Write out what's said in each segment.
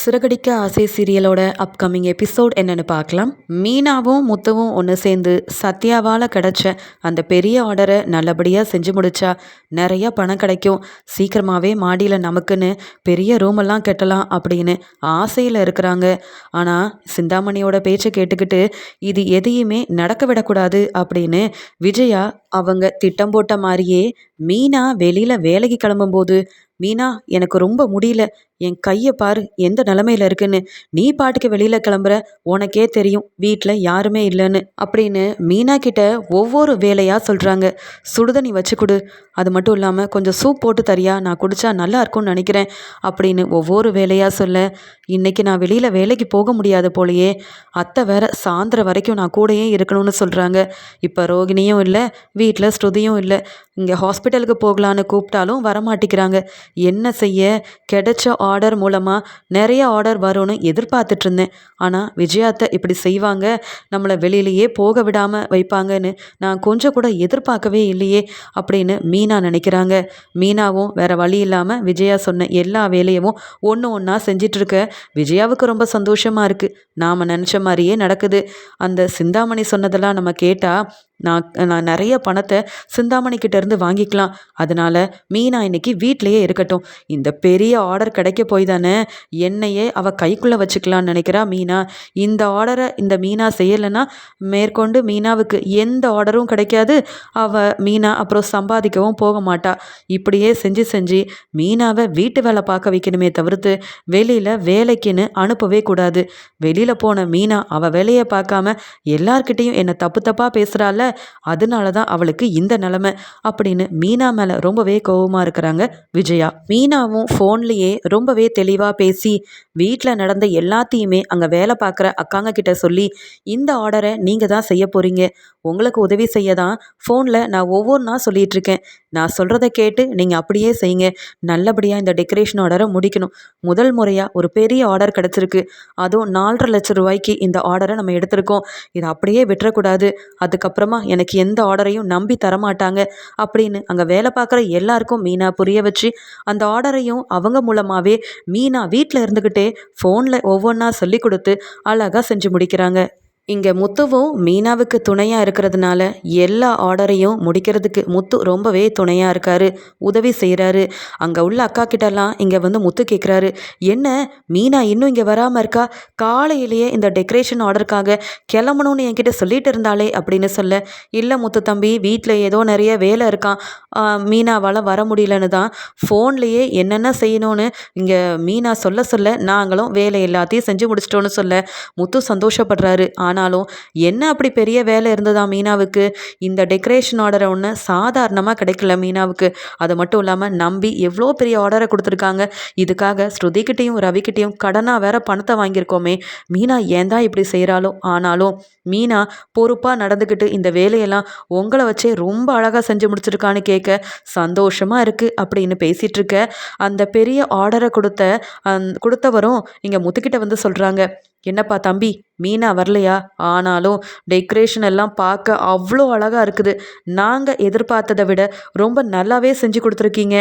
சிறகடிக்க ஆசை சீரியலோட upcoming episode என்னன்னு பார்க்கலாம். மீனாவும் முத்துவும் ஒன்று சேர்ந்து சத்யாவால் கிடச்ச அந்த பெரிய ஆர்டரை நல்லபடியாக செஞ்சு முடிச்சா நிறைய பணம் கிடைக்கும். சீக்கிரமாகவே மாடியில் நமக்குன்னு பெரிய ரூமெல்லாம் கட்டலாம் அப்படின்னு ஆசையில் இருக்கிறாங்க. ஆனால் சிந்தாமணியோட பேச்சை கேட்டுக்கிட்டு இது எதையுமே நடக்க விடக்கூடாது அப்படின்னு விஜயா அவங்க திட்டம் போட்ட மாதிரியே மீனா வெளியில் வேலைக்கு கிளம்பும்போது மீனா எனக்கு ரொம்ப முடியல. என் கையை பாரு எந்த நிலமையில இருக்குன்னு. நீ பாட்டுக்கு வெளியில் கிளம்புற உனக்கே தெரியும் வீட்டில் யாருமே இல்லைன்னு. அப்படின்னு மீனா கிட்ட ஒவ்வொரு வேலையாக சொல்கிறாங்க சுடுதண்ணி வச்சு கொடு. அது மட்டும் இல்லாமல் கொஞ்சம் சூப் போட்டு தரியா நான் குடித்தா நல்லா இருக்கும்னு நினைக்கிறேன் அப்படின்னு ஒவ்வொரு வேலையாக சொல்ல இன்றைக்கி நான் வெளியில் வேலைக்கு போக முடியாது போலையே அத்தை வேற சாயந்தரம் வரைக்கும் நான் கூடயே இருக்கணும்னு சொல்கிறாங்க இப்போ ரோகிணியும் இல்லை வீட்டில் ஸ்ருதியும் இல்லை. இங்கே ஹாஸ்பிட்டலுக்கு போகலான்னு கூப்பிட்டாலும் வரமாட்டேங்கிறாங்க. என்ன செய்ய? கிடைச்ச ஆர்டர் மூலமாக நிறைய ஆர்டர் வரும்னு எதிர்பார்த்துட்டு இருந்தேன். ஆனால் விஜயாத்தை இப்படி செய்வாங்க நம்மளை வெளியிலேயே போக விடாமல் வைப்பாங்கன்னு நான் கொஞ்சம் கூட எதிர்பார்க்கவே இல்லையே அப்படின்னு மீனா நினைக்கிறாங்க. மீனாவும் வேற வழி இல்லாமல் விஜயா சொன்ன எல்லா வேலையவும் ஒன்று ஒன்றா செஞ்சிட்ருக்க. விஜயாவுக்கு ரொம்ப சந்தோஷமாக இருக்குது நாம் நினச்ச மாதிரியே நடக்குது. அந்த சிந்தாமணி சொன்னதெல்லாம் நம்ம கேட்டால் நான் நான் நிறைய பணத்தை சிந்தாமணிக்கிட்டேருந்து இருந்து வாங்கிக்கலாம். அதனால் மீனா இன்னைக்கு வீட்லேயே இருக்கட்டும். இந்த பெரிய ஆர்டர் கிடைக்க போய் தானே என்னையே அவள் கைக்குள்ளே வச்சுக்கலான்னு நினைக்கிறா மீனா. இந்த ஆர்டரை இந்த மீனா செய்யலைன்னா மேற்கொண்டு மீனாவுக்கு எந்த ஆர்டரும் கிடைக்காது. அவள் மீனா அப்புறம் சம்பாதிக்கவும் போக மாட்டா. இப்படியே செஞ்சு செஞ்சு மீனாவை வீட்டு வேலை பார்க்க வைக்கணுமே தவிர்த்து வெளியில் வேலைக்குன்னு அனுப்பவே கூடாது. வெளியில் போன மீனா அவள் வேலையை பார்க்காம எல்லார்கிட்டேயும் என்னை தப்பு தப்பாக பேசுகிறாள் அதனால தான் அவளுக்கு இந்த நிலமை அப்படின்னு மீனா மேலே ரொம்பவே கோபமாக இருக்கிறாங்க விஜயா. மீனாவும் ஃபோன்லேயே ரொம்பவே தெளிவாக பேசி வீட்டில் நடந்த எல்லாத்தையுமே அங்கே வேலை பார்க்குற அக்காங்க கிட்ட சொல்லி இந்த ஆர்டரை நீங்கள் தான் செய்ய போகிறீங்க உங்களுக்கு உதவி செய்ய தான் ஃபோனில் நான் ஒவ்வொன்றா சொல்லிகிட்ருக்கேன் நான் சொல்கிறத கேட்டு நீங்கள் அப்படியே செய்யுங்க. நல்லபடியாக இந்த டெக்கரேஷன் ஆர்டரை முடிக்கணும். முதல் முறையாக ஒரு பெரிய ஆர்டர் கிடச்சிருக்கு. அதுவும் நாலரை லட்சம் ரூபாய்க்கு இந்த ஆர்டரை நம்ம எடுத்திருக்கோம். இதை அப்படியே விட்டுறக்கூடாது. அதுக்கப்புறமா எனக்கு எந்த ஆர்டரையும் நம்பி தரமாட்டாங்க அப்படின்னு அங்கே வேலை பார்க்குற எல்லாருக்கும் மீனா புரிய வச்சு அந்த ஆர்டரையும் அவங்க மூலமாகவே மீனா வீட்டில் இருந்துக்கிட்டே ஃபோனில் ஒவ்வொன்றா சொல்லி கொடுத்து அழகாக செஞ்சு முடிக்கிறாங்க. இங்கே முத்துவும் மீனாவுக்கு துணையாக இருக்கிறதுனால எல்லா ஆர்டரையும் முடிக்கிறதுக்கு முத்து ரொம்பவே துணையாக இருக்காரு உதவி செய்கிறாரு அங்கே உள்ள அக்கா கிட்டலாம் இங்கே வந்து முத்து கேட்குறாரு என்ன மீனா இன்னும் இங்கே வராமல் இருக்கா? காலையிலேயே இந்த டெக்கரேஷன் ஆர்டருக்காக கிளம்பணும்னு என்கிட்ட சொல்லிட்டு இருந்தாலே அப்படின்னு சொல்ல இல்லை முத்து தம்பி வீட்டில் ஏதோ நிறைய வேலை இருக்கான் மீனாவால் வர முடியலன்னு தான். ஃபோன்லேயே என்னென்ன செய்யணும்னு இங்கே மீனா சொல்ல சொல்ல நாங்களும் வேலை எல்லாத்தையும் செஞ்சு முடிச்சிட்டோன்னு சொல்ல. முத்து சந்தோஷப்படுறாரு. ஆனால் ஆனாலும் என்ன அப்படி பெரிய வேலை இருந்ததா மீனாவுக்கு? இந்த டெக்கரேஷன் ஆர்டரை ஒன்று சாதாரணமாக கிடைக்கல மீனாவுக்கு. அது மட்டும் இல்லாமல் நம்பி எவ்வளோ பெரிய ஆர்டரை கொடுத்துருக்காங்க. இதுக்காக ஸ்ருதிக்கிட்டேயும் ரவிக்கிட்டேயும் கடனாக வேற பணத்தை வாங்கியிருக்கோமே. மீனா ஏன் தான் இப்படி செய்கிறாளோ ஆனாலும் மீனா பொறுப்பாக நடந்துக்கிட்டு இந்த வேலையெல்லாம் உங்களை வச்சே ரொம்ப அழகாக செஞ்சு முடிச்சிருக்கான்னு கேட்க சந்தோஷமாக இருக்குது அப்படின்னு பேசிகிட்டு இருக்க அந்த பெரிய ஆர்டரை கொடுத்த அந் கொடுத்தவரும் இங்கே முத்துக்கிட்ட வந்து சொல்கிறாங்க என்னப்பா தம்பி மீனா வரலையா? ஆனாலும் டெக்கரேஷன் எல்லாம் பார்க்க அவ்வளோ அழகாக இருக்குது. நாங்கள் எதிர்பார்த்ததை விட ரொம்ப நல்லாவே செஞ்சு கொடுத்துருக்கீங்க.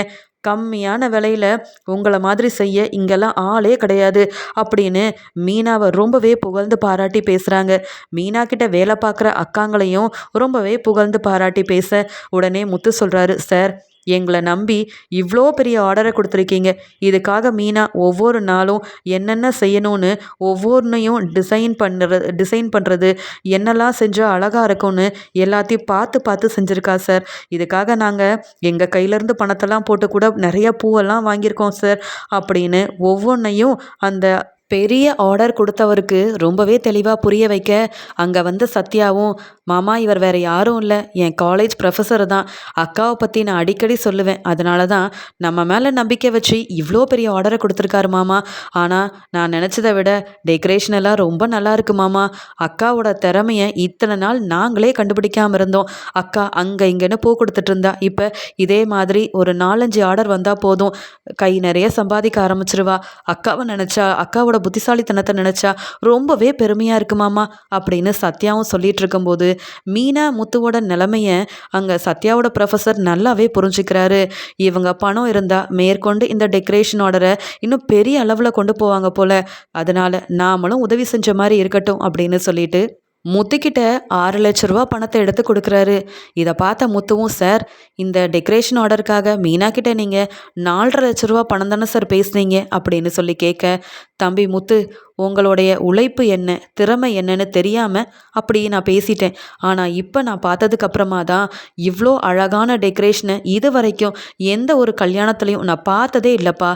கம்மியான விலையில் உங்களை மாதிரி செய்ய இங்கெல்லாம் ஆளே கிடையாது அப்படின்னு மீனாவை ரொம்பவே புகழ்ந்து பாராட்டி பேசுகிறாங்க மீனா கிட்ட வேலை பார்க்குற அக்காங்களையும் ரொம்பவே புகழ்ந்து பாராட்டி பேச உடனே முத்து சொல்கிறாரு சார் எங்களை நம்பி இவ்வளோ பெரிய ஆர்டரை கொடுத்துருக்கீங்க. இதுக்காக மீனா ஒவ்வொரு நாளும் என்னென்ன செய்யணும்னு ஒவ்வொன்றையும் டிசைன் பண்ணுறது டிசைன் பண்ணுறது என்னெல்லாம் செஞ்சால் அழகாக இருக்கும்னு எல்லாத்தையும் பார்த்து பார்த்து செஞ்சுருக்கா சார் இதுக்காக நாங்கள் எங்கள் கையிலேருந்து பணத்தெல்லாம் போட்டு கூட நிறைய பூவெல்லாம் வாங்கியிருக்கோம் சார் அப்படின்னு ஒவ்வொன்றையும் அந்த பெரிய ஆர்டர் கொடுத்தவருக்கு ரொம்பவே தெளிவாக புரிய வைக்க அங்கே வந்து சத்யாவும் மாமா இவர் வேறு யாரும் இல்லை. என் காலேஜ் ப்ரொஃபஸர் தான். அக்காவை பற்றி நான் அடிக்கடி சொல்லுவேன். அதனால தான் நம்ம மேலே நம்பிக்கை வச்சு இவ்வளோ பெரிய ஆர்டரை கொடுத்துருக்காரு மாமா. ஆனால் நான் நினச்சதை விட டெக்கரேஷன் எல்லாம் ரொம்ப நல்லா இருக்கு மாமா. அக்காவோட திறமையை இத்தனை நாள் நாங்களே கண்டுபிடிக்காமல் இருந்தோம். அக்கா அங்கே இங்கேன்னு பூ கொடுத்துட்டு இருந்தா. இப்போ இதே மாதிரி ஒரு நாலஞ்சு ஆர்டர் வந்தால் போதும். கை நிறைய சம்பாதிக்க ஆரம்பிச்சிருவா. அக்காவை நினச்சா அக்காவோட புத்திசாலித்தனத்தை நினச்சா ரொம்பவே பெருமையாக இருக்குமாமா அப்படின்னு சத்யாவும் சொல்லிட்டு இருக்கும்போது மீனா முத்துவோட நிலைமையை அங்கே சத்யாவோட ப்ரொஃபஸர் நல்லாவே புரிஞ்சுக்கிறாரு. இவங்க பணம் இருந்தால் மேற்கொண்டு இந்த டெக்கரேஷன் ஆர்டரை இன்னும் பெரிய அளவில் கொண்டு போவாங்க போல. அதனால் நாமளும் உதவி செஞ்ச மாதிரி இருக்கட்டும் அப்படின்னு சொல்லிட்டு முத்துக்கிட்ட ஆறு லட்ச ரூபா பணத்தை எடுத்து கொடுக்குறாரு. இதை பார்த்த முத்துவும் சார் இந்த டெக்கரேஷன் ஆர்டருக்காக மீனா கிட்ட நீங்கள் நாலரை லட்ச ரூபா பணம் தானே சார் பேசுனீங்க? அப்படின்னு சொல்லி கேட்க தம்பி முத்து உங்களுடைய உழைப்பு என்ன திறமை என்னன்னு தெரியாமல் அப்படி நான் பேசிட்டேன். ஆனால் இப்போ நான் பார்த்ததுக்கு அப்புறமா தான் இவ்வளோ அழகான டெக்கரேஷனை இது வரைக்கும் எந்த ஒரு கல்யாணத்துலேயும் நான் பார்த்ததே இல்லைப்பா.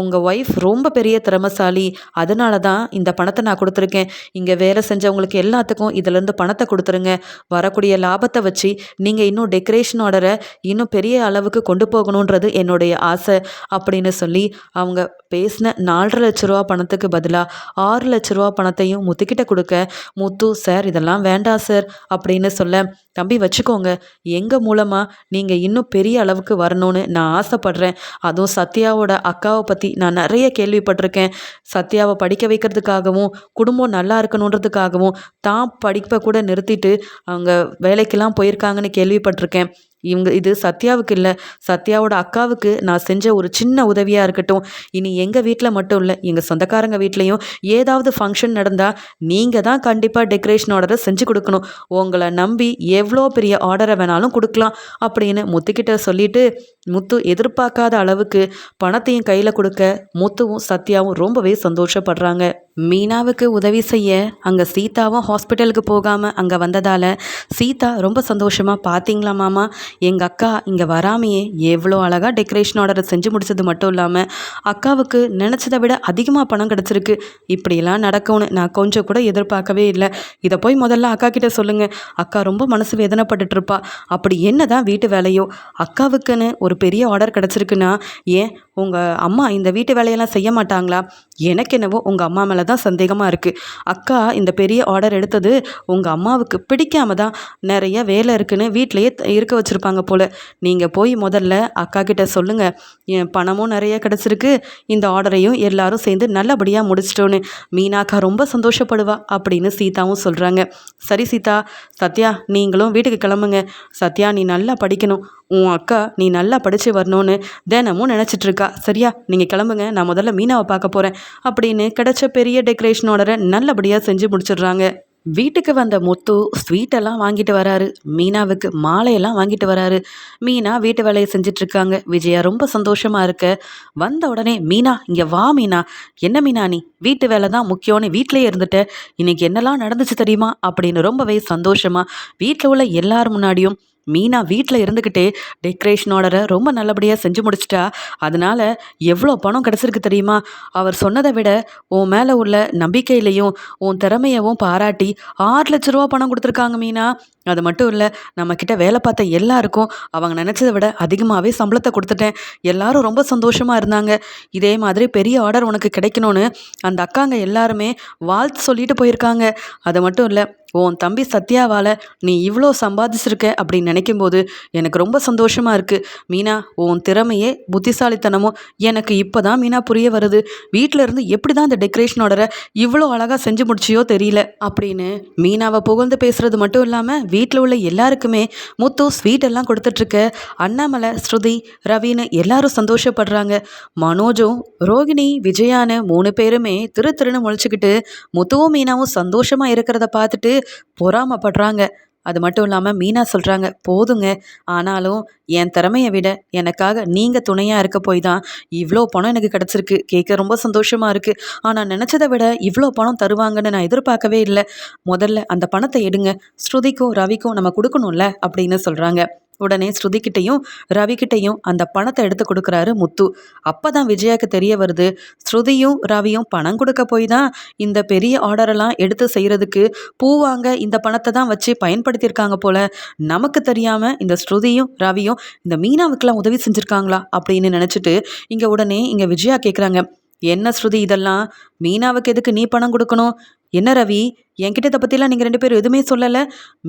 உங்கள் ஒய்ஃப் ரொம்ப பெரிய திறமசாலி. அதனால தான் இந்த பணத்தை நான் கொடுத்துருக்கேன். இங்கே வேலை செஞ்சவங்களுக்கு எல்லாத்துக்கும் இதிலேருந்து பணத்தை கொடுத்துருங்க. வரக்கூடிய லாபத்தை வச்சு நீங்கள் இன்னும் டெக்கரேஷன் ஆர்டரை இன்னும் பெரிய அளவுக்கு கொண்டு போகணுன்றது என்னுடைய ஆசை. அப்படின்னு சொல்லி அவங்க பேசின நாலரை லட்ச ரூபா பணத்துக்கு பதிலாக ஆறு லட்ச ரூபா பணத்தையும் முத்துக்கிட்ட கொடுக்க முத்து சார் இதெல்லாம் வேண்டாம் சார் அப்படின்னு சொல்ல தம்பி வச்சுக்கோங்க. எங்கள் மூலமாக நீங்கள் இன்னும் பெரிய அளவுக்கு வரணும்னு நான் ஆசைப்பட்றேன். அதுவும் சத்யாவோட அக்காவை பற்றி நான் நிறைய கேள்விப்பட்டிருக்கேன். சத்யாவை படிக்க வைக்கிறதுக்காகவும் குடும்பம் நல்லா இருக்கணுன்றதுக்காகவும் தான் படிப்பை கூட நிறுத்திட்டு அவங்க வேலைக்கெல்லாம் போயிருக்காங்கன்னு கேள்விப்பட்டிருக்கேன். இவங்க இது சத்யாவுக்கு இல்லை. சத்யாவோட அக்காவுக்கு நான் செஞ்ச ஒரு சின்ன உதவியாக இருக்கட்டும். இனி எங்கள் வீட்டில் மட்டும் இல்லை எங்கள் சொந்தக்காரங்க வீட்லேயும் ஏதாவது ஃபங்க்ஷன் நடந்தால் நீங்கள் தான் கண்டிப்பாக டெக்கரேஷன் ஆர்டரை செஞ்சு கொடுக்கணும். உங்களை நம்பி எவ்வளோ பெரிய ஆர்டரை வேணாலும் கொடுக்கலாம் அப்படின்னு முத்துக்கிட்ட சொல்லிட்டு முத்து எதிர்பார்க்காத அளவுக்கு பணத்தையும் கையில் கொடுக்க முத்துவும் சத்யாவும் ரொம்பவே சந்தோஷப்படுறாங்க. மீனாவுக்கு உதவி செய்ய அங்கே சீதாவும் ஹாஸ்பிட்டலுக்கு போகாமல் அங்கே வந்ததால் சீதா ரொம்ப சந்தோஷமாக பார்த்தீங்களா மாமா? எங்கள் அக்கா இங்கே வராமையே. எவ்வளோ அழகாக டெக்கரேஷன் ஆர்டரை செஞ்சு முடிச்சது மட்டும் இல்லாமல் அக்காவுக்கு நினச்சதை விட அதிகமாக பணம் கிடச்சிருக்கு. இப்படியெல்லாம் நடக்கும்னு நான் கொஞ்சம் கூட எதிர்பார்க்கவே இல்லை. இதை போய் முதல்ல அக்கா கிட்ட சொல்லுங்கள் அக்கா ரொம்ப மனசு வேதனைப்பட்டுட்டு இருப்பா அப்படி என்ன தான் வீட்டு வேலையோ அக்காவுக்குன்னு ஒரு பெரிய ஆர்டர் கிடச்சிருக்குன்னா ஏன் உங்கள் அம்மா இந்த வீட்டு வேலையெல்லாம் செய்ய மாட்டாங்களா? எனக்கு என்னவோ உங்கள் அம்மா மேலே தான் சந்தேகமாக இருக்குது அக்கா இந்த பெரிய ஆர்டர் எடுத்தது உங்கள் அம்மாவுக்கு பிடிக்காம தான் நிறைய வேலை இருக்குன்னு வீட்டிலையே இருக்க வச்சுருப்பாங்க போல். நீங்கள் போய் முதல்ல அக்கா கிட்ட சொல்லுங்கள் என் பணமும் நிறைய கிடச்சிருக்கு. இந்த ஆர்டரையும் எல்லாரும் சேர்ந்து நல்லபடியாக முடிச்சிட்டோன்னு. மீனாக்கா ரொம்ப சந்தோஷப்படுவா அப்படின்னு சீதாவும் சொல்கிறாங்க சரி சீதா சத்யா நீங்களும் வீட்டுக்கு கிளம்புங்க. சத்யா நீ நல்லா படிக்கணும். உன் அக்கா நீ நல்லா படித்து வரணும்னு தினமும் நினச்சிட்ருக்கா. சரியா? நீங்கள் கிளம்புங்க. நான் முதல்ல மீனாவை பார்க்க போகிறேன் அப்படின்னு கிடச்ச பெரிய டெக்கரேஷன் ஆர்டரை நல்லபடியாக செஞ்சு முடிச்சிடுறாங்க. வீட்டுக்கு வந்த முத்து ஸ்வீட்டெல்லாம் வாங்கிட்டு வராரு. மீனாவுக்கு மாலையெல்லாம் வாங்கிட்டு வராரு. மீனா வீட்டு வேலையை செஞ்சிட்ருக்காங்க. விஜயா ரொம்ப சந்தோஷமாக இருக்க. வந்த உடனே மீனா இங்கே வா மீனா. என்ன மீனா நீ? வீட்டு வேலை தான் முக்கியம்னு வீட்டிலேயே இருந்துட்ட. இன்னைக்கு என்னெல்லாம் நடந்துச்சு தெரியுமா? அப்படின்னு ரொம்பவே சந்தோஷமாக வீட்டில் உள்ள எல்லார் முன்னாடியும் மீனா வீட்டில் இருந்துக்கிட்டே டெக்கரேஷன் ஆர்டரை ரொம்ப நல்லபடியாக செஞ்சு முடிச்சிட்டா. அதனால் எவ்வளோ பணம் கிடச்சிருக்கு தெரியுமா? அவர் சொன்னதை விட உன் மேலே உள்ள நம்பிக்கையிலையும் உன் திறமையவும் பாராட்டி ஆறு லட்ச ரூபா பணம் கொடுத்துருக்காங்க மீனா. அது மட்டும் இல்லை நம்மக்கிட்ட வேலை பார்த்த எல்லாருக்கும் அவங்க நினச்சதை விட அதிகமாகவே சம்பளத்தை கொடுத்துட்டேன். எல்லாரும் ரொம்ப சந்தோஷமாக இருந்தாங்க. இதே மாதிரி பெரிய ஆர்டர் உனக்கு கிடைக்கணும்னு அந்த அக்காங்க எல்லாருமே வாழ்த்து சொல்லிட்டு போயிருக்காங்க. அது மட்டும் இல்லை உன் தம்பி சத்யாவால் நீ இவ்வளோ சம்பாதிச்சிருக்க அப்படின்னு நினைக்கும்போது எனக்கு ரொம்ப சந்தோஷமாக இருக்குது மீனா உன் திறமையே புத்திசாலித்தனமும் எனக்கு இப்போ தான் மீனா புரிய வருது. வீட்டில் இருந்து எப்படி தான் அந்த டெக்கரேஷன் ஆர்டரை இவ்வளோ அழகாக செஞ்சு முடிச்சியோ தெரியல அப்படின்னு மீனாவை புகழ்ந்து பேசுகிறது மட்டும் இல்லாமல் வீட்டில் உள்ள எல்லாருக்குமே முத்து ஸ்வீட் எல்லாம் கொடுத்துட்ருக்க. அண்ணாமலை ஸ்ருதி ரவின்னு எல்லாரும் சந்தோஷப்படுறாங்க. மனோஜும் ரோகிணி விஜயான்னு மூணு பேருமே திரு திருன்னு முழிச்சுக்கிட்டு முத்துவும் மீனாவும் சந்தோஷமாக இருக்கிறத பார்த்துட்டு பொறாமப்படுறாங்க. அது மட்டும் இல்லாமல் மீனா சொல்கிறாங்க போதுங்க. ஆனாலும் என் திறமையை விட எனக்காக நீங்கள் துணையாக இருக்க போய் தான் இவ்வளோ பணம் எனக்கு கிடச்சிருக்கு. கேட்க ரொம்ப சந்தோஷமாக இருக்குது ஆனால் நினச்சதை விட இவ்வளோ பணம் தருவாங்கன்னு நான் எதிர்பார்க்கவே இல்லை. முதல்ல அந்த பணத்தை எடுங்க. ஸ்ருதிக்கும் ரவிக்கும் நம்ம கொடுக்கணும்ல? அப்படின்னு சொல்கிறாங்க உடனே ஸ்ருதிக்கிட்டையும் ரவிக்கிட்டையும் அந்த பணத்தை எடுத்து கொடுக்குறாரு முத்து. அப்போ தான் விஜயாக்கு தெரிய வருது ஸ்ருதியும் ரவியும் பணம் கொடுக்க போய் தான் இந்த பெரிய ஆர்டரெல்லாம் எடுத்து செய்கிறதுக்கு பூ வாங்க இந்த பணத்தை தான் வச்சு பயன்படுத்தியிருக்காங்க போல. நமக்கு தெரியாமல் இந்த ஸ்ருதியும் ரவியும் இந்த மீனாவுக்கெல்லாம் உதவி செஞ்சுருக்காங்களா அப்படின்னு நினச்சிட்டு இங்கே உடனே இங்கே விஜயா கேட்குறாங்க என்ன ஸ்ருதி இதெல்லாம்? மீனாவுக்கு எதுக்கு நீ பணம் கொடுக்கணும்? என்ன ரவி? என்கிட்ட இதை பற்றிலாம் நீங்கள் ரெண்டு பேரும் எதுவுமே சொல்லலை.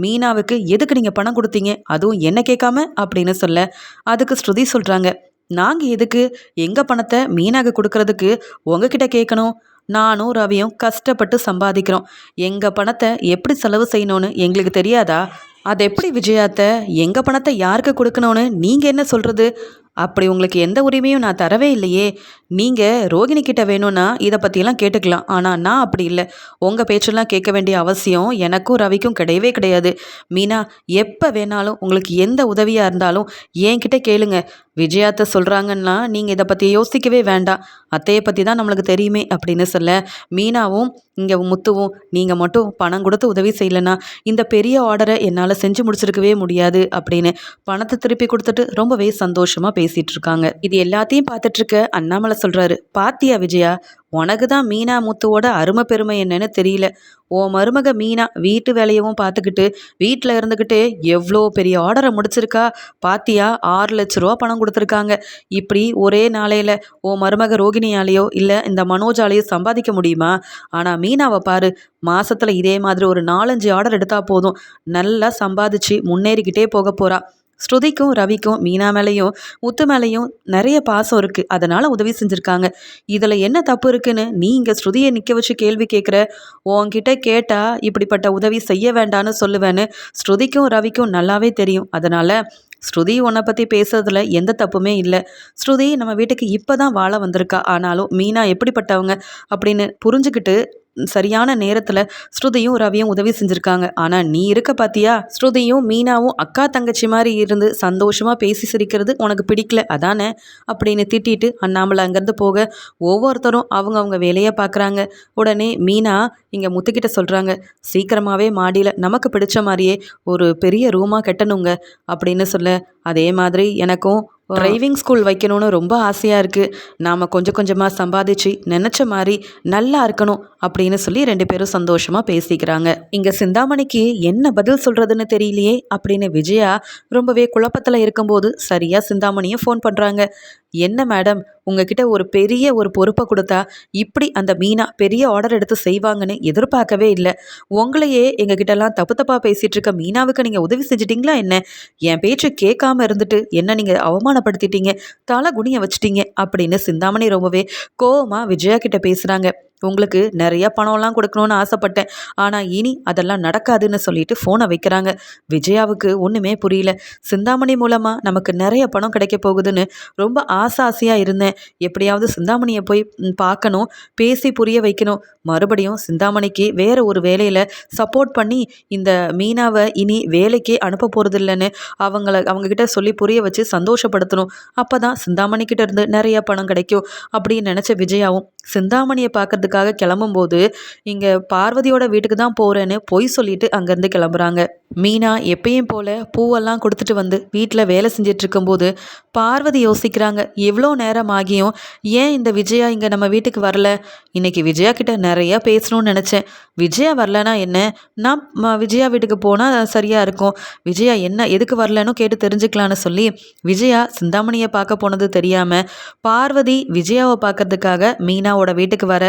மீனாவுக்கு எதுக்கு நீங்கள் பணம் கொடுத்தீங்க? அதுவும் என்ன கேட்காம? அப்படின்னு சொல்ல. அதுக்கு ஸ்ருதி சொல்கிறாங்க நாங்கள் எதுக்கு? எங்கள் பணத்தை மீனாக கொடுக்கறதுக்கு உங்ககிட்ட கேட்கணும். நானும் ரவியும் கஷ்டப்பட்டு சம்பாதிக்கிறோம். எங்கள் பணத்தை எப்படி செலவு செய்யணும்னு எங்களுக்கு தெரியாதா? அது எப்படி விஜயாத்த? எங்கள் பணத்தை யாருக்கு கொடுக்கணும்னு நீங்கள் என்ன சொல்கிறது அப்படி உங்களுக்கு எந்த உரிமையும் நான் தரவே இல்லையே. நீங்கள் ரோகிணி கிட்ட வேணும்னா இதை பற்றியெல்லாம் கேட்டுக்கலாம். ஆனால் நான் அப்படி இல்லை. உங்கள் பேச்செல்லாம் கேட்க வேண்டிய அவசியம் எனக்கும் ரவிக்கும் கிடையவே கிடையாது. மீனா எப்போ வேணாலும் உங்களுக்கு எந்த உதவியாக இருந்தாலும் என்கிட்ட கேளுங்க. விஜயாத்த சொல்கிறாங்கன்னா நீங்கள் இதை பற்றி யோசிக்கவே வேண்டாம். அத்தையை பற்றி தான் நம்மளுக்கு தெரியுமே அப்படின்னு சொல்ல மீனாவும் இங்கே முத்துவும் நீங்கள் மட்டும் பணம் கொடுத்து உதவி செய்யலைன்னா இந்த பெரிய ஆர்டரை என்னால் செஞ்சு முடிச்சிருக்கவே முடியாது அப்படின்னு பணத்தை திருப்பி கொடுத்துட்டு ரொம்பவே சந்தோஷமாக பேசிகிட்டு இருக்காங்க இது எல்லாத்தையும் பார்த்துட்டு இருக்க அண்ணாமலை சொல்கிறாரு பாத்தியா விஜயா உனக்கு தான் மீனா முத்துவோட அருமை பெருமை என்னன்னு தெரியல. ஓ மருமக மீனா வீட்டு வேலையவும் பார்த்துக்கிட்டு வீட்டில் இருந்துக்கிட்டு எவ்வளோ பெரிய ஆர்டரை முடிச்சிருக்கா? பாத்தியா ஆறு லட்ச ரூபா பணம் கொடுத்துருக்காங்க. இப்படி ஒரே நாளையில் ஓ மருமக ரோகிணியாலேயோ இல்லை இந்த மனோஜாலேயோ சம்பாதிக்க முடியுமா? ஆனால் மீனாவை பாரு மாசத்துல இதே மாதிரி ஒரு நாலஞ்சு ஆர்டர் எடுத்தால் போதும். நல்லா சம்பாதிச்சு முன்னேறிக்கிட்டே போக போகிறா ஸ்ருதிக்கும் ரவிக்கும் மீனா மேலேயும் முத்து மேலேயும் நிறைய பாசம் இருக்குது அதனால் உதவி செஞ்சுருக்காங்க. இதில் என்ன தப்பு இருக்குன்னு நீ இங்கே ஸ்ருதியை நிற்க வச்சு கேள்வி கேட்குற உன்கிட்ட கேட்டால் இப்படிப்பட்ட உதவி செய்ய வேண்டான்னு சொல்லுவேன்னு ஸ்ருதிக்கும் ரவிக்கும் நல்லாவே தெரியும். அதனால் ஸ்ருதி உன்னை பற்றி பேசுறதுல எந்த தப்புமே இல்லை. ஸ்ருதி நம்ம வீட்டுக்கு இப்போ தான் வாழ வந்திருக்கா. ஆனாலும் மீனா எப்படிப்பட்டவங்க அப்படின்னு புரிஞ்சுக்கிட்டு சரியான நேரத்தில் ஸ்ருதியும் ரவியும் உதவி செஞ்சுருக்காங்க. ஆனால் நீ இருக்க பார்த்தியா ஸ்ருதியும் மீனாவும் அக்கா தங்கச்சி மாதிரி இருந்து சந்தோஷமாக பேசி சிரிக்கிறது உனக்கு பிடிக்கல. அதானே? அப்படின்னு திட்டிட்டு அண்ணாமலை அங்கேருந்து போக ஒவ்வொருத்தரும் அவங்க அவங்க வேலையை பார்க்குறாங்க உடனே மீனா இங்கே முத்துக்கிட்ட சொல்கிறாங்க சீக்கிரமாகவே மாடியில் நமக்கு பிடிச்ச மாதிரியே ஒரு பெரிய ரூமாக கட்டணுங்க. அப்படின்னு சொல்ல அதே மாதிரி எனக்கும் டிரைவிங் ஸ்கூல் வைக்கணும்னு ரொம்ப ஆசையாக இருக்குது நாம் கொஞ்சம் கொஞ்சமாக சம்பாதிச்சு நினச்ச மாதிரி நல்லா இருக்கணும் அப்படின்னு சொல்லி ரெண்டு பேரும் சந்தோஷமாக பேசிக்கிறாங்க. இங்கே சிந்தாமணிக்கு என்ன பதில் சொல்கிறதுன்னு தெரியலையே அப்படின்னு விஜயா ரொம்பவே குழப்பத்தில் இருக்கும்போது சரியாக சிந்தாமணியை ஃபோன் பண்ணுறாங்க என்ன மேடம் உங்ககிட்ட ஒரு பெரிய ஒரு பொறுப்பை கொடுத்தா இப்படி அந்த மீனா பெரிய ஆர்டர் எடுத்து செய்வாங்கன்னு எதிர்பார்க்கவே இல்லை. உங்களையே எங்ககிட்டலாம் தப்பு தப்பாக பேசிகிட்டு இருக்க மீனாவுக்கு நீங்கள் உதவி செஞ்சிட்டிங்களா என்ன? என் பேச்சு கேட்காம இருந்துட்டு என்ன நீங்கள் அவமானப்படுத்திட்டீங்க? தலை குனிய வச்சிட்டீங்க அப்படின்னு சிந்தாமணி ரொம்பவே கோவமாக விஜயா கிட்ட பேசுகிறாங்க உங்களுக்கு நிறைய பணம்லாம் கொடுக்கணும்னு ஆசைப்பட்டேன். ஆனால் இனி அதெல்லாம் நடக்காதுன்னு சொல்லிட்டு ஃபோனை வைக்கிறாங்க. விஜயாவுக்கு ஒன்றுமே புரியல. சிந்தாமணி மூலமாக நமக்கு நிறைய பணம் கிடைக்க போகுதுன்னு ரொம்ப ஆசை ஆசையாக இருந்தேன். எப்படியாவது சிந்தாமணியை போய் பார்க்கணும் பேசி புரிய வைக்கணும். மறுபடியும் சிந்தாமணிக்கு வேற ஒரு வேலையில் சப்போர்ட் பண்ணி இந்த மீனாவை இனி வேலைக்கே அனுப்ப போகிறதில்லன்னு அவங்கள அவங்கக்கிட்ட சொல்லி புரிய வச்சு சந்தோஷப்படுத்தணும். அப்போ தான் சிந்தாமணிக்கிட்ட இருந்து நிறைய பணம் கிடைக்கும் அப்படின்னு நினச்ச விஜயாவும் சிந்தாமணியை பார்க்கறது பார்க்கறதுக்காக கிளம்பும்போது இங்கே பார்வதியோட வீட்டுக்கு தான் போகிறேன்னு பொய் சொல்லிட்டு அங்கேருந்து கிளம்புறாங்க. மீனா எப்பயும் போல் பூவெல்லாம் கொடுத்துட்டு வந்து வீட்டில் வேலை செஞ்சிட்ருக்கும்போது பார்வதி யோசிக்கிறாங்க எவ்வளோ நேரம் ஆகியும் ஏன் இந்த விஜயா இங்கே நம்ம வீட்டுக்கு வரல? இன்னைக்கு விஜயா கிட்ட நிறையா பேசணும்னு நினச்சேன். விஜயா வரலனா என்ன? நான் விஜயா வீட்டுக்கு போனால் சரியாக இருக்கும். விஜயா என்ன எதுக்கு வரலன்னு கேட்டு தெரிஞ்சுக்கலான்னு சொல்லி விஜயா சிந்தாமணியை பார்க்க போனது தெரியாமல் பார்வதி விஜயாவை பார்க்கறதுக்காக மீனாவோட வீட்டுக்கு வர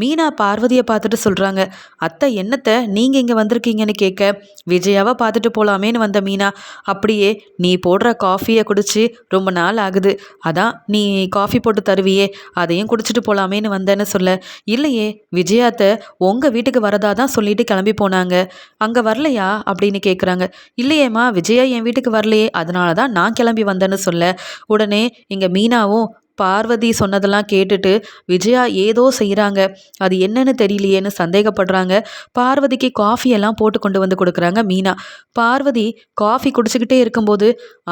மீனா பார்வதியை பார்த்துட்டு சொல்கிறாங்க அத்தை என்னத்தை? நீங்கள் இங்கே வந்திருக்கீங்கன்னு கேட்க விஜயா விஜயாவை பார்த்துட்டு போகலாமேன்னு வந்த மீனா. அப்படியே நீ போடுற காஃபியை குடிச்சு ரொம்ப நாள் ஆகுது. அதான் நீ காஃபி போட்டு தருவியே. அதையும் குடிச்சிட்டு போகலாமேன்னு வந்தேன்னு சொல்ல. இல்லையே விஜயாத்த உங்கள் வீட்டுக்கு வரதா தான் சொல்லிட்டு கிளம்பி போனாங்க. அங்கே வரலையா? அப்படின்னு கேட்குறாங்க இல்லையேம்மா விஜயா என் வீட்டுக்கு வரலையே. அதனால தான் நான் கிளம்பி வந்தேன்னு சொல்ல. உடனே இங்கே மீனாவும் பார்வதி சொன்னதெல்லாம் கேட்டுட்டு விஜயா ஏதோ செய்கிறாங்க அது என்னன்னு தெரியலையேன்னு சந்தேகப்படுறாங்க. பார்வதிக்கு காஃபி எல்லாம் போட்டு கொண்டு வந்து கொடுக்குறாங்க மீனா. பார்வதி காஃபி குடிச்சுக்கிட்டே இருக்கும்போது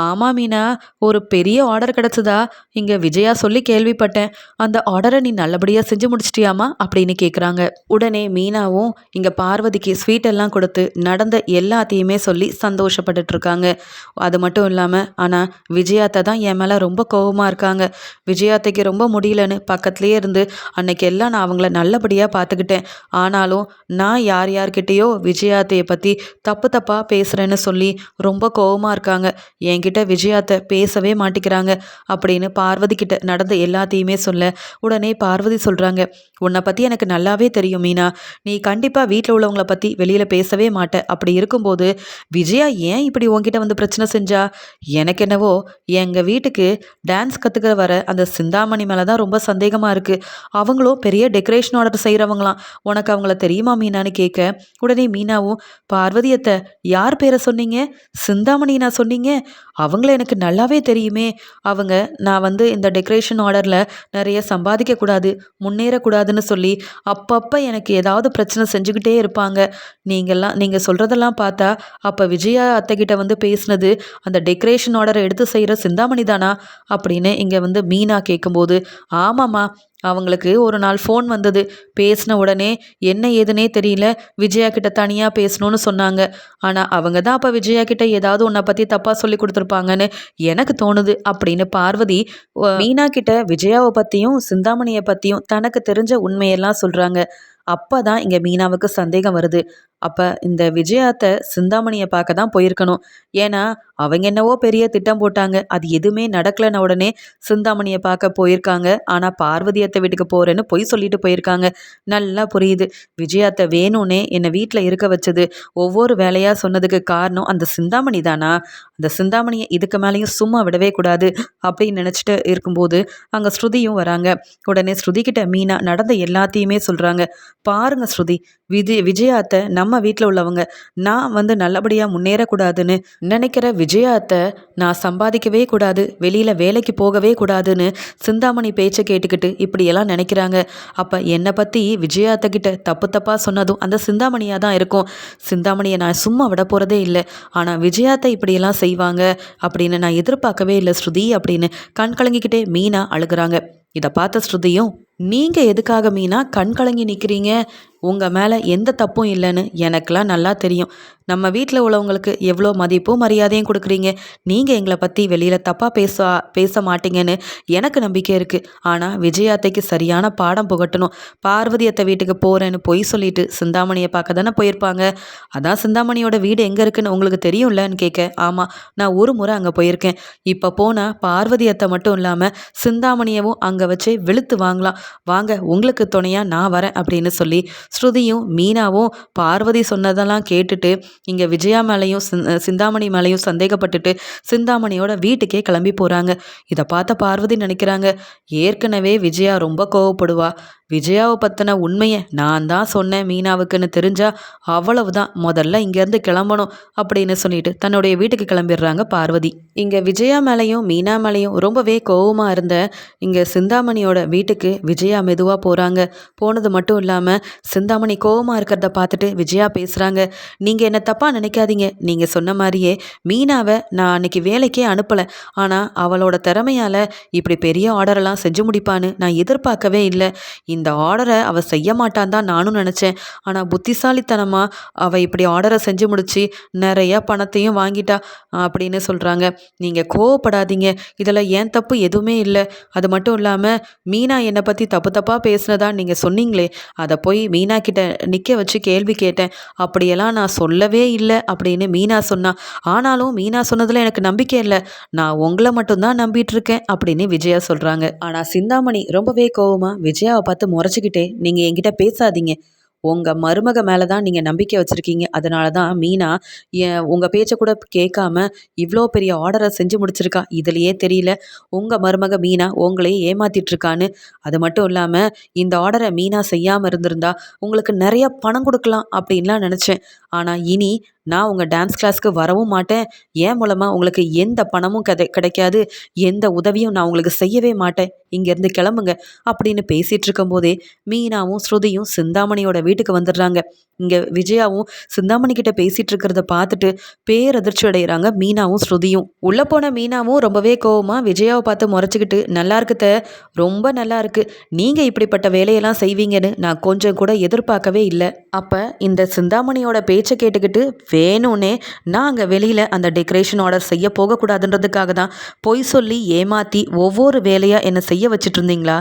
ஆமாம் மீனா ஒரு பெரிய ஆர்டர் கிடச்சதா? இங்கே விஜயா சொல்லி கேள்விப்பட்டேன். அந்த ஆர்டரை நீ நல்லபடியாக செஞ்சு முடிச்சிட்டியாமா? அப்படின்னு கேட்குறாங்க உடனே மீனாவும் இங்கே பார்வதிக்கு ஸ்வீட் எல்லாம் கொடுத்து நடந்த எல்லாத்தையுமே சொல்லி சந்தோஷப்பட்டுட்டு இருக்காங்க. அது மட்டும் இல்லாமல் ஆனால் விஜயாத்தை தான் என் மேலே ரொம்ப கோபமாக இருக்காங்க. விஜயாத்தைக்கு ரொம்ப முடியலன்னு பக்கத்துலேயே இருந்து அன்னைக்கு எல்லாம் நான் அவங்கள நல்லபடியாக பார்த்துக்கிட்டேன். ஆனாலும் நான் யார் யார்கிட்டேயோ விஜயாத்தையை பற்றி தப்பு தப்பாக பேசுகிறேன்னு சொல்லி ரொம்ப கோபமாக இருக்காங்க. என்கிட்ட விஜயாத்தை பேசவே மாட்டிக்கிறாங்க. அப்படின்னு பார்வதி கிட்ட நடந்த எல்லாத்தையுமே சொல்ல உடனே பார்வதி சொல்கிறாங்க உன்னை பற்றி எனக்கு நல்லாவே தெரியும் மீனா. நீ கண்டிப்பாக வீட்டில் உள்ளவங்கள பற்றி வெளியில் பேசவே மாட்ட. அப்படி இருக்கும்போது விஜயா ஏன் இப்படி உன்கிட்ட வந்து பிரச்சனை செஞ்சா? எனக்கு என்னவோ எங்கள் வீட்டுக்கு டான்ஸ் கற்றுக்கிற வர அந்த அந்த சிந்தாமணி மேலே தான் ரொம்ப சந்தேகமாக இருக்குது அவங்களும் பெரிய டெக்கரேஷன் ஆர்டர் செய்கிறவங்களாம் உனக்கு அவங்கள தெரியுமா மீனான்னு கேட்க உடனே மீனாவும் பார்வதியத்தை யார் பேரை சொன்னீங்க? சிந்தாமணி நான் சொன்னீங்க? அவங்கள எனக்கு நல்லாவே தெரியுமே. அவங்க நான் வந்து இந்த டெக்கரேஷன் ஆர்டரில் நிறைய சம்பாதிக்கக்கூடாது முன்னேறக்கூடாதுன்னு சொல்லி அப்பப்போ எனக்கு ஏதாவது பிரச்சனை செஞ்சுக்கிட்டே இருப்பாங்க. நீங்கள்லாம் நீங்கள் சொல்கிறதெல்லாம் பார்த்தா அப்போ விஜயா அத்தைக்கிட்ட வந்து பேசினது அந்த டெக்கரேஷன் ஆர்டரை எடுத்து செய்கிற சிந்தாமணி தானா? அப்படின்னு இங்கே வந்து மீனா கேட்கும்போது ஆமாம்மா அவங்களுக்கு ஒரு நாள் ஃபோன் வந்தது. பேசின உடனே என்ன ஏதுனே தெரியல. விஜயா கிட்ட தனியாக பேசணும்னு சொன்னாங்க. ஆனால் அவங்க தான் அப்போ விஜயா கிட்ட ஏதாவது உன்னை பற்றி தப்பாக சொல்லி கொடுத்துருப்பாங்கன்னு எனக்கு தோணுது அப்படின்னு பார்வதி மீனா கிட்ட விஜயாவை பற்றியும் சிந்தாமணியை பற்றியும் தனக்கு தெரிஞ்ச உண்மையெல்லாம் சொல்கிறாங்க அப்போ தான் இங்கே மீனாவுக்கு சந்தேகம் வருது. அப்போ இந்த விஜயாத்தை சிந்தாமணியை பார்க்க தான் போயிருக்கணும். ஏன்னா அவங்க என்னவோ பெரிய திட்டம் போட்டாங்க. அது எதுவுமே நடக்கலைன உடனே சிந்தாமணியை பார்க்க போயிருக்காங்க. ஆனால் பார்வதியத்தை வீட்டுக்கு போகிறேன்னு பொய் சொல்லிட்டு போயிருக்காங்க. நல்லா புரியுது. விஜயாத்தை வேணும்னே என்னை வீட்டில் இருக்க வச்சது. ஒவ்வொரு வேலையாக சொன்னதுக்கு காரணம் அந்த சிந்தாமணி தானா? இந்த சிந்தாமணியை இதுக்கு மேலேயும் சும்மா விடவே கூடாது அப்படின்னு நினச்சிட்டு இருக்கும்போது அங்கே ஸ்ருதியும் வராங்க. உடனே ஸ்ருதி கிட்ட மீனா நடந்த எல்லாத்தையுமே சொல்கிறாங்க பாருங்க ஸ்ருதி விஜய் விஜயாத்தை நம்ம வீட்டில் உள்ளவங்க நான் வந்து நல்லபடியாக முன்னேறக்கூடாதுன்னு நினைக்கிற விஜயாத்தை நான் சம்பாதிக்கவே கூடாது வெளியில் வேலைக்கு போகவே கூடாதுன்னு சிந்தாமணி பேச்சை கேட்டுக்கிட்டு இப்படியெல்லாம் நினைக்கிறாங்க. அப்போ என்னை பற்றி விஜயாத்தை கிட்ட தப்பு தப்பாக சொன்னதும் அந்த சிந்தாமணியாக தான் இருக்கும். சிந்தாமணியை நான் சும்மா விட போகிறதே இல்லை. ஆனால் விஜயாத்தை இப்படியெல்லாம் செய்வாங்க அப்படின்னு நான் எதிர்பார்க்கவே இல்லை ஸ்ருதி அப்படின்னு. கண் கலங்கிக்கிட்டே மீனா அழுகுறாங்க. இதை பார்த்த ஸ்ருதியும் நீங்கள் எதுக்காக மீனா கண் கலங்கி நிற்கிறீங்க உங்கள் மேலே எந்த தப்பும் இல்லைன்னு எனக்கெலாம் நல்லா தெரியும். நம்ம வீட்டில் உள்ளவங்களுக்கு எவ்வளோ மதிப்பும் மரியாதையும் கொடுக்குறீங்க. நீங்கள் எங்களை பற்றி வெளியில் தப்பாக பேச பேச மாட்டீங்கன்னு எனக்கு நம்பிக்கை இருக்குது ஆனால் விஜயாத்தைக்கு சரியான பாடம் புகட்டணும். பார்வதி அத்தை வீட்டுக்கு போகிறேன்னு பொய் சொல்லிட்டு சிந்தாமணியை பார்க்க தானே போயிருப்பாங்க. அதான் சிந்தாமணியோட வீடு எங்கே இருக்குன்னு உங்களுக்கு தெரியும்லன்னு கேட்க ஆமாம் நான் ஒரு முறை அங்கே போயிருக்கேன். இப்போ போனால் பார்வதி அத்தை மட்டும் இல்லாமல் சிந்தாமணியவும் அங்கே வச்சே வெளுத்து வாங்கலாம். வாங்க உங்களுக்கு துணையாக நான் வரேன் அப்படின்னு சொல்லி ஸ்ருதியும் மீனாவும் பார்வதி சொன்னதெல்லாம் கேட்டுட்டு இங்கே விஜயா மேலேயும் சிந்- சிந்தாமணி மேலேயும் சந்தேகப்பட்டுட்டு சிந்தாமணியோட வீட்டுக்கே கிளம்பி போகிறாங்க இதை பார்த்த பார்வதி நினைக்கிறாங்க ஏற்கனவே விஜயா ரொம்ப கோவப்படுவா. விஜயாவை பற்றின உண்மையை நான் தான் சொன்னேன் மீனாவுக்குன்னு தெரிஞ்சா அவ்வளவுதான் முதல்ல இங்கேருந்து கிளம்பணும் அப்படின்னு சொல்லிட்டு தன்னுடைய வீட்டுக்கு கிளம்பிடுறாங்க பார்வதி. இங்கே விஜயா மேலேயும் மீனா மேலேயும் ரொம்பவே கோவமாக இருந்த இங்கே சிந்தாமணியோட வீட்டுக்கு விஜயா மெதுவாக போகிறாங்க போனது மட்டும் இல்லாமல் சிந்தாமணி கோவமாக இருக்கிறத பார்த்துட்டு விஜயா பேசுகிறாங்க நீங்கள் என்ன தப்பாக நினைக்காதீங்க. நீங்கள் சொன்ன மாதிரியே மீனாவை நான் அன்னைக்கு வேலைக்கே அனுப்பலை. ஆனால் அவளோட திறமையால் இப்படி பெரிய ஆர்டரெல்லாம் செஞ்சு முடிப்பான்னு நான் எதிர்பார்க்கவே இல்லை. இந்த ஆர்டரை அவள் செய்ய மாட்டான் தான் நானும் நினச்சேன். ஆனால் புத்திசாலித்தனமாக அவள் இப்படி ஆர்டரை செஞ்சு முடிச்சு நிறையா பணத்தையும் வாங்கிட்டா அப்படின்னு சொல்கிறாங்க நீங்கள் கோவப்படாதீங்க. இதில் ஏன் தப்பு எதுவுமே இல்லை. அது மட்டும் இல்லாமல் மீனா என்னை பற்றி தப்பு தப்பாக பேசினதா நீங்கள் சொன்னீங்களே. அதை போய் மீனா கிட்ட நிற்க வச்சு கேள்வி கேட்டேன். அப்படியெல்லாம் நான் சொல்லவே இல்லை அப்படின்னு மீனா சொன்னா. ஆனாலும் மீனா சொன்னதில் எனக்கு நம்பிக்கை இல்லை. நான் உங்களை மட்டும்தான் நம்பிட்டு இருக்கேன் அப்படின்னு விஜயா சொல்கிறாங்க ஆனால் சிந்தாமணி ரொம்பவே கோவமாக விஜயாவை பார்த்து முறைச்சிக்கிட்டே நீங்கள் என்கிட்ட பேசாதீங்க. உங்கள் மருமக மேலே தான் நீங்கள் நம்பிக்கை வச்சுருக்கீங்க. அதனால தான் மீனா என் உங்கள் பேச்சை கூட கேட்காம இவ்வளோ பெரிய ஆர்டரை செஞ்சு முடிச்சிருக்கா. இதுலையே தெரியல. உங்கள் மருமக மீனா உங்களையே ஏமாத்திட்டு இருக்கான்னு அது மட்டும் இல்லாமல் இந்த ஆர்டரை மீனா செய்யாமல் இருந்திருந்தா உங்களுக்கு நிறைய பணம் கொடுக்கலாம் அப்படின்லாம் நினச்சேன். ஆனால் இனி நான் உங்கள் டான்ஸ் கிளாஸ்க்கு வரவும் மாட்டேன். ஏன் மூலமாக உங்களுக்கு எந்த பணமும் கதை கிடைக்காது. எந்த உதவியும் நான் உங்களுக்கு செய்யவே மாட்டேன். இங்கேருந்து கிளம்புங்க. அப்படின்னு பேசிகிட்டு இருக்கும்போதே மீனாவும் ஸ்ருதியும் சிந்தாமணியோட வீட்டுக்கு வந்துடுறாங்க. இங்கே விஜயாவும் சிந்தாமணி கிட்ட பேசிகிட்டு இருக்கிறத பார்த்துட்டு பேரதிர்ச்சி அடைகிறாங்க மீனாவும் ஸ்ருதியும். உள்ளே போன மீனாவும் ரொம்பவே கோவமாக விஜயாவை பார்த்து முறைச்சிக்கிட்டு நல்லா இருக்குத்த ரொம்ப நல்லா இருக்கு. நீங்கள் இப்படிப்பட்ட வேலையெல்லாம் செய்வீங்கன்னு நான் கொஞ்சம் கூட எதிர்பார்க்கவே இல்லை. அப்போ இந்த சிந்தாமணியோட பேச்சை கேட்டுக்கிட்டு வேணும்னே நான் அங்கே வெளியில் அந்த டெக்கரேஷன் ஆர்டர் செய்ய போகக்கூடாதுன்றதுக்காக தான் பொய் சொல்லி ஏமாற்றி ஒவ்வொரு வேலையாக என்னை செய்ய வச்சுட்டு இருந்தீங்களா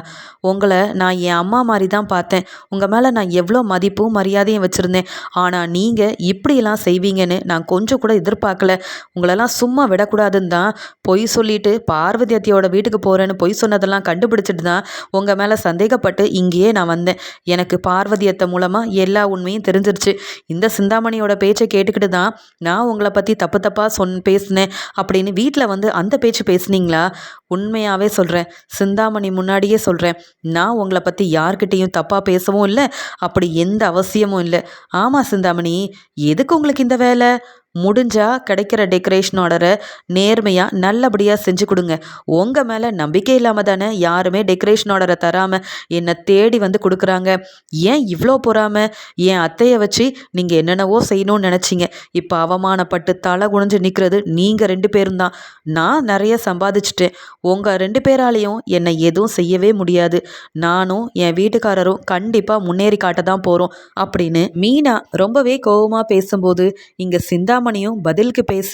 உங்களை நான் என் அம்மா மாதிரி தான் பார்த்தேன். உங்கள் மேலே நான் எவ்வளோ மதிப்பும் மரியாதையும் வச்சுருந்தேன். ஆனால் நீங்கள் இப்படியெல்லாம் செய்வீங்கன்னு நான் கொஞ்சம் கூட எதிர்பார்க்கல. உங்களெல்லாம் சும்மா விடக்கூடாதுன்னு தான் பொய் சொல்லிட்டு பார்வதி அத்தியோட வீட்டுக்கு போகிறேன்னு பொய் சொன்னதெல்லாம் கண்டுபிடிச்சிட்டு தான் உங்கள் மேலே சந்தேகப்பட்டு இங்கேயே நான் வந்தேன். எனக்கு பார்வதி அத்தை மூலமாக எல்லா உண்மையும் தெரிஞ்சிருச்சு. இந்த சிந்தாமணியோட பேச்சை கேட்டுக்கிட்டு கேட்டுட்டு தான் நான் உங்களை பற்றி தப்பு தப்பாக சொன் பேசினேன். அப்படின்னு வீட்டில் வந்து அந்த பேச்சு பேசுனீங்களா? உண்மையாகவே சொல்கிறேன் சிந்தாமணி முன்னாடியே சொல்கிறேன் நான் உங்களை பற்றி யார்கிட்டேயும் தப்பாக பேசவும் இல்லை. அப்படி எந்த அவசியமும் இல்லை. ஆமாம் சிந்தாமணி எதுக்கு உங்களுக்கு இந்த வேலை? முடிஞ்சால் கிடைக்கிற டெக்கரேஷன் ஆர்டரை நேர்மையாக நல்லபடியாக செஞ்சு கொடுங்க. உங்கள் மேலே நம்பிக்கை இல்லாமல் தானே யாருமே டெக்கரேஷன் ஆர்டரை தராமல் என்னை தேடி வந்து கொடுக்குறாங்க. ஏன் இவ்வளோ பொறாமல் என் அத்தையை வச்சு நீங்கள் என்னென்னவோ செய்யணும்னு நினச்சிங்க. இப்போ அவமானப்பட்டு தலை குனிஞ்சு நிற்கிறது நீங்கள் ரெண்டு பேரும் தான். நான் நிறைய சம்பாதிச்சிட்டேன். உங்கள் ரெண்டு பேராலையும் என்னை எதுவும் செய்யவே முடியாது. நானும் என் வீட்டுக்காரரும் கண்டிப்பாக முன்னேறி காட்ட தான் போகிறோம் அப்படின்னு மீனா ரொம்பவே கோவமாக பேசும்போது இங்கே சிந்தா சிந்தாமணியும் பதிலுக்கு பேச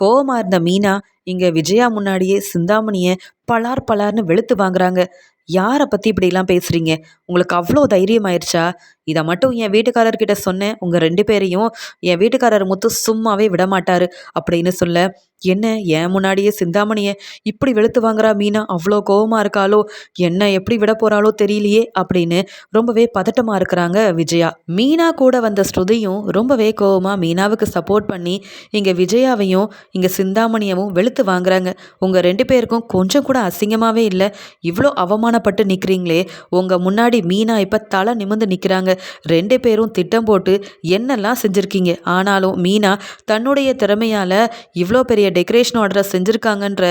கோவமாக இருந்த மீனா இங்கே விஜயா முன்னாடியே சிந்தாமணியை பலார் பலார்னு வெளுத்து வாங்குறாங்க. யாரை பற்றி இப்படிலாம் பேசுகிறீங்க உங்களுக்கு அவ்வளோ தைரியம் ஆயிடுச்சா இதை மட்டும் என் வீட்டுக்காரர்கிட்ட சொன்னேன். உங்கள் ரெண்டு பேரையும் என் வீட்டுக்காரர் முத்து சும்மாவே விட மாட்டார் அப்படின்னு சொல்ல என்ன ஏன் முன்னாடியே சிந்தாமணியை இப்படி வெளுத்து வாங்குறா மீனா? அவ்வளோ கோவமாக இருக்காளோ? என்ன எப்படி விட போகிறாளோ தெரியலையே அப்படின்னு ரொம்பவே பதட்டமாக இருக்கிறாங்க விஜயா. மீனா கூட வந்த ஸ்ருதியும் ரொம்பவே கோவமாக மீனாவுக்கு சப்போர்ட் பண்ணி இங்கே விஜயாவையும் இங்கே சிந்தாமணியவும் வெளுத்து வாங்குறாங்க. உங்கள் ரெண்டு பேருக்கும் கொஞ்சம் கூட அசிங்கமாகவே இல்லை? இவ்வளோ அவமானப்பட்டு நிற்கிறீங்களே உங்கள் முன்னாடி மீனா இப்போ தலை நிமிந்து நிற்கிறாங்க ரெண்டு பேரும் திட்டம் போட்டு என்னெல்லாம் செஞ்சுருக்கீங்க? ஆனாலும் மீனா தன்னுடைய திறமையால் இவ்வளோ பெரிய டெக்கரேஷன் ஆர்டரை செஞ்சுருக்காங்கன்ற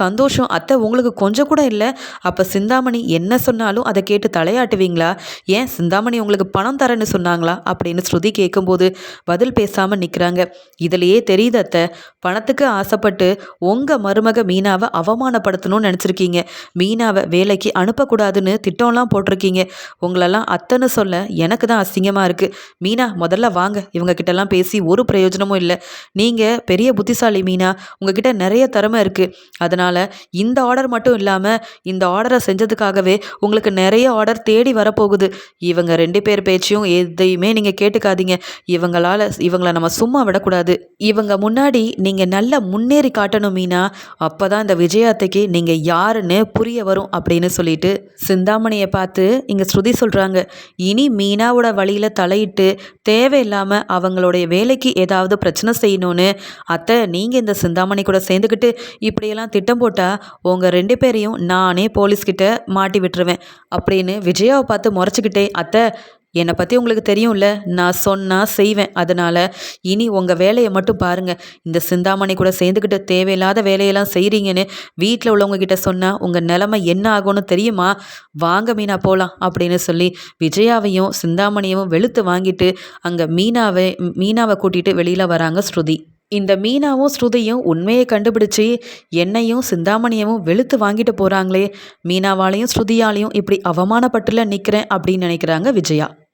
சந்தோஷம் அத்தை உங்களுக்கு கொஞ்சம் கூட இல்லை. அப்போ சிந்தாமணி என்ன சொன்னாலும் அதை கேட்டு தலையாட்டுவீங்களா? ஏன் சிந்தாமணி உங்களுக்கு பணம் தரேன்னு சொன்னாங்களா? அப்படின்னு ஸ்ருதி கேட்கும்போது பதில் பேசாமல் நிற்கிறாங்க இதுலேயே தெரியுது அத்தை பணத்துக்கு ஆசைப்பட்டு உங்கள் மருமக மீனாவை அவமானப்படுத்தணும்னு நினச்சிருக்கீங்க. மீனாவை வேலைக்கு அனுப்பக்கூடாதுன்னு திட்டம்லாம் போட்டிருக்கீங்க. உங்களெல்லாம் அத்தைன்னு சொல்ல எனக்கு தான் அசிங்கமாக இருக்குது மீனா முதல்ல வாங்க. இவங்க கிட்டலாம் பேசி ஒரு பிரயோஜனமும் இல்லை. நீங்கள் பெரிய புத்திசாலி மீனா உங்ககிட்ட நிறைய திறமை இருக்குது அதனால் இந்த ஆர்டர் மட்டும் இல்லாமல் இந்த ஆர்டரை செஞ்சதுக்காகவே உங்களுக்கு நிறைய ஆர்டர் தேடி வரப்போகுது. இவங்க ரெண்டு பேர் பேச்சையும் எதையுமே நீங்கள் கேட்டுக்காதீங்க. இவங்களால் இவங்கள நம்ம சும்மா விடக்கூடாது. இவங்க முன்னாடி நீங்கள் நல்லா முன்னேறி காட்டணும் மீனா. அப்போ தான் இந்த விஜயாத்தைக்கு நீங்கள் யாருன்னு புரிய வரும் அப்படின்னு சொல்லிட்டு சிந்தாமணியை பார்த்து இங்கே ஸ்ருதி சொல்கிறாங்க இனி மீனாவோட வழியில் தலையிட்டு தேவையில்லாமல் அவங்களுடைய வேலைக்கு ஏதாவது பிரச்சனை செய்யணும்னு அத்தை நீங்கள் இந்த சிந்தாமணி கூட சேர்ந்துக்கிட்டு இப்படியெல்லாம் திட்டம் போட்டால் உங்கள் ரெண்டு பேரையும் நானே போலீஸ்கிட்ட மாட்டி விட்டுருவேன் அப்படின்னு விஜயாவை பார்த்து முறைச்சிக்கிட்டே அத்தை என்னை பற்றி உங்களுக்கு தெரியும்ல? நான் சொன்னால் செய்வேன். அதனால் இனி உங்கள் வேலையை மட்டும் பாருங்கள் இந்த சிந்தாமணி கூட சேர்ந்துக்கிட்ட தேவையில்லாத வேலையெல்லாம் செய்கிறீங்கன்னு வீட்டில் உள்ளவங்கக்கிட்ட சொன்னால் உங்கள் நிலமை என்ன ஆகும்னு தெரியுமா? வாங்க மீனா போகலாம் அப்படின்னு சொல்லி விஜயாவையும் சிந்தாமணியவும் வெளுத்து வாங்கிட்டு அங்கே மீனாவை மீனாவை கூட்டிகிட்டு வெளியில் வராங்க ஸ்ருதி. இந்த மீனாவும் ஸ்ருதியும் உண்மையை கண்டுபிடிச்சு என்னையும் சிந்தாமணியவும் வெளுத்து வாங்கிட்டு போகிறாங்களே மீனாவாலையும் ஸ்ருதியாலையும் இப்படி அவமானப்பட்டுல நிற்கிறேன் அப்படின்னு நினைக்கிறாங்க விஜயா.